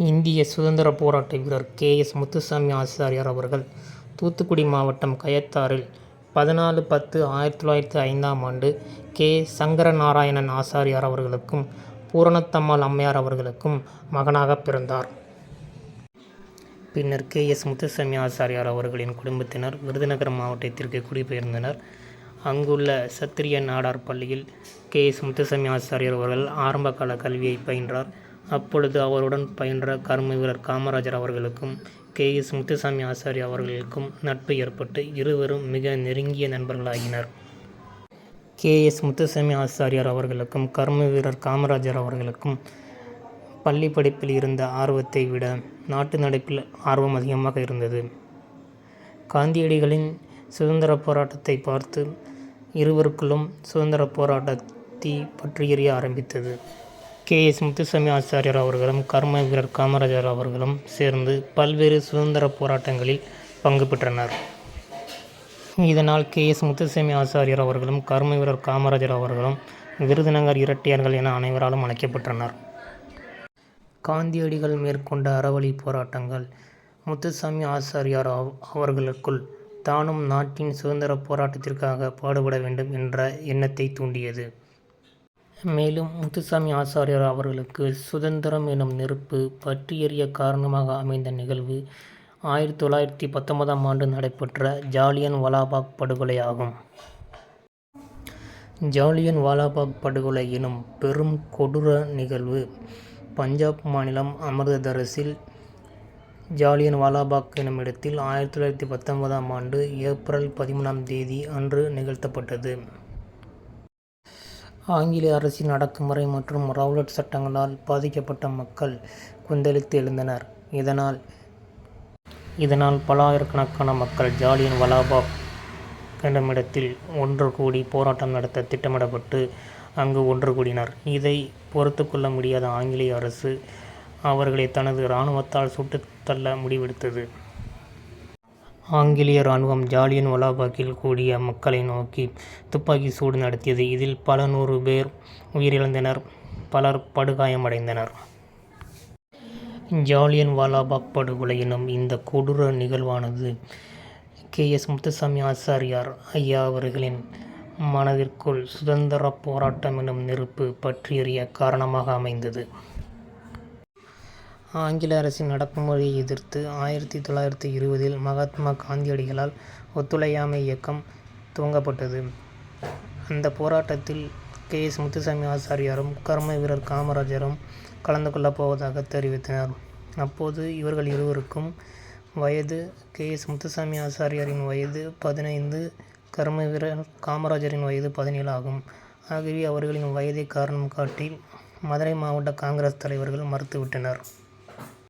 இந்திய சுதந்திரப் போராட்ட வீரர் கே. எஸ். முத்துசாமி ஆசாரியார் அவர்கள் தூத்துக்குடி மாவட்டம் கயத்தாறில் பதினாலு பத்து ஆயிரத்தி தொள்ளாயிரத்தி ஐந்தாம் ஆண்டு கே. சங்கரநாராயணன் ஆசாரியார் அவர்களுக்கும் பூரணத்தம்மாள் அம்மையார் அவர்களுக்கும் மகனாக பிறந்தார். பின்னர் கே. எஸ். முத்துசாமி ஆசாரியார் அவர்களின் குடும்பத்தினர் விருதுநகர் மாவட்டத்திற்கு குடிபெயர்ந்தனர். அங்குள்ள சத்திரிய நாடார் பள்ளியில் கே. எஸ். முத்துசாமி ஆசாரியார் அவர்கள் ஆரம்பகால கல்வியை பயின்றார். அப்பொழுது அவருடன் பயின்ற கர்மவீரர் காமராஜர் அவர்களுக்கும் கே. எஸ். முத்துசாமி ஆசாரி அவர்களுக்கும் நட்பு ஏற்பட்டு இருவரும் மிக நெருங்கிய நண்பர்களாகினர். கே. எஸ். முத்துசாமி ஆசாரியார் அவர்களுக்கும் கர்ம வீரர் காமராஜர் அவர்களுக்கும் பள்ளி படிப்பில் இருந்த ஆர்வத்தை விட நாட்டு நடப்பில் ஆர்வம் அதிகமாக இருந்தது. காந்தியடிகளின் சுதந்திரப் போராட்டத்தை பார்த்து இருவருக்குள்ளும் சுதந்திரப் போராட்டத்தை பற்றி எரிய ஆரம்பித்தது. கே. எஸ். முத்துசாமி ஆச்சாரியார் அவர்களும் கர்மவீரர் காமராஜர் அவர்களும் சேர்ந்து பல்வேறு சுதந்திரப் போராட்டங்களில் பங்கு பெற்றனர். இதனால் கே. எஸ். முத்துசாமி ஆச்சாரியார் அவர்களும் கர்மவீரர் காமராஜர் அவர்களும் விருதுநகர் இரட்டையர்கள் என அனைவராலும் அழைக்கப்பட்டனர். காந்தியடிகள் மேற்கொண்ட அறவழிப் போராட்டங்கள் முத்துசாமி ஆச்சாரியார் அவர்களுக்குள் தானும் நாட்டின் சுதந்திரப் போராட்டத்திற்காக பாடுபட வேண்டும் என்ற எண்ணத்தை தூண்டியது. மேலும் முத்துசாமி ஆசாரியார் அவர்களுக்கு சுதந்திரம் எனும் நெருப்பு பற்றி காரணமாக அமைந்த நிகழ்வு ஆயிரத்து தொள்ளாயிரத்து பத்தொன்பதாம் ஆண்டு நடைபெற்ற ஜாலியன் வாலாபாக் படுகொலை ஆகும். ஜாலியன் வாலாபாக் படுகொலை எனும் பெரும் கொடூர நிகழ்வு பஞ்சாப் மாநிலம் அமிர்ததரசில் ஜாலியன் வாலாபாக் எனுமிடத்தில் ஆயிரத்தி தொள்ளாயிரத்தி பத்தொன்பதாம் ஆண்டு ஏப்ரல் பதிமூணாம் தேதி அன்று நிகழ்த்தப்பட்டது. ஆங்கிலேய அரசின் அடக்குமுறை மற்றும் ரவுலட் சட்டங்களால் பாதிக்கப்பட்ட மக்கள் கொந்தளித்து எழுந்தனர். இதனால் பல ஆயிரக்கணக்கான மக்கள் ஜாலியன் வலாபாக் கண்டமிடத்தில் ஒன்று கூடி போராட்டம் நடத்த திட்டமிடப்பட்டு அங்கு ஒன்று கூடினர். இதை பொறுத்து கொள்ள முடியாத ஆங்கிலேய அரசு அவர்களை தனது இராணுவத்தால் சுட்டுத் தள்ள முடிவெடுத்தது. ஆங்கிலேய இராணுவம் ஜாலியன் வாலாபாக்கில் கூடிய மக்களை நோக்கி துப்பாக்கி சூடு நடத்தியது. இதில் பல நூறு பேர் உயிரிழந்தனர் பலர் படுகாயமடைந்தனர். ஜாலியன் வாலாபாக் படுகொலை எனும் இந்த கொடூர நிகழ்வானது கே. எஸ். முத்துசாமி ஆசாரியார் ஐயா அவர்களின் மனதிற்குள் சுதந்திரப் போராட்டமெனும் நெருப்பு பற்றியறிய காரணமாக அமைந்தது. ஆங்கில அரசின் அடக்குமுறையை எதிர்த்து ஆயிரத்தி தொள்ளாயிரத்தி இருபதில் மகாத்மா காந்தியடிகளால் ஒத்துழையாமை இயக்கம் துவங்கப்பட்டது. அந்த போராட்டத்தில் கே. எஸ். முத்துசாமி ஆசாரியாரும் கர்மவீரர் காமராஜரும் கலந்து கொள்ளப் போவதாக தெரிவித்தனர். அப்போது இவர்கள் இருவருக்கும் வயது கே. எஸ். முத்துசாமி ஆசாரியாரின் வயது பதினைந்து கர்ம வீரர் காமராஜரின் வயது பதினேழு ஆகும். ஆகவே அவர்களின் வயதை காரணம் காட்டி மதுரை மாவட்ட காங்கிரஸ் தலைவர்கள் மறுத்துவிட்டனர்.